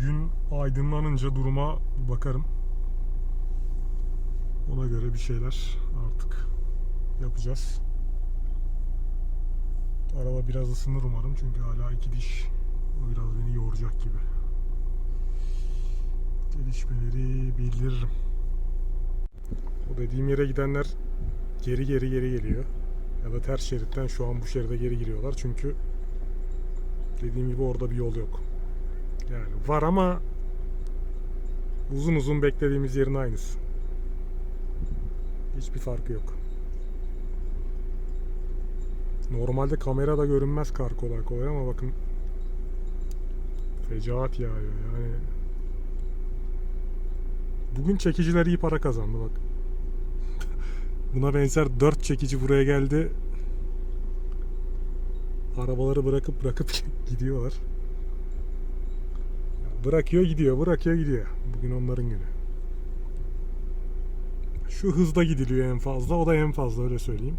gün aydınlanınca duruma bakarım. Ona göre bir şeyler artık yapacağız. Araba biraz ısınır umarım çünkü hala iki diş. Biraz beni yoracak gibi. Gelişmeleri bildiririm. O dediğim yere gidenler geri geri geri geliyor. Ya da ters şeritten şu an bu şeride geri giriyorlar çünkü dediğim gibi orada bir yol yok. Yani var ama uzun uzun beklediğimiz yerin aynısı. Hiçbir farkı yok. Normalde kamerada görünmez kar kolay kolay ama bakın fecaat yağıyor yani. Bugün çekiciler iyi para kazandı bak. Buna benzer 4 çekici buraya geldi. Arabaları bırakıp bırakıp gidiyorlar. Bırakıyor gidiyor, bırakıyor gidiyor. Bugün onların günü. Şu hızda gidiliyor en fazla, o da en fazla öyle söyleyeyim.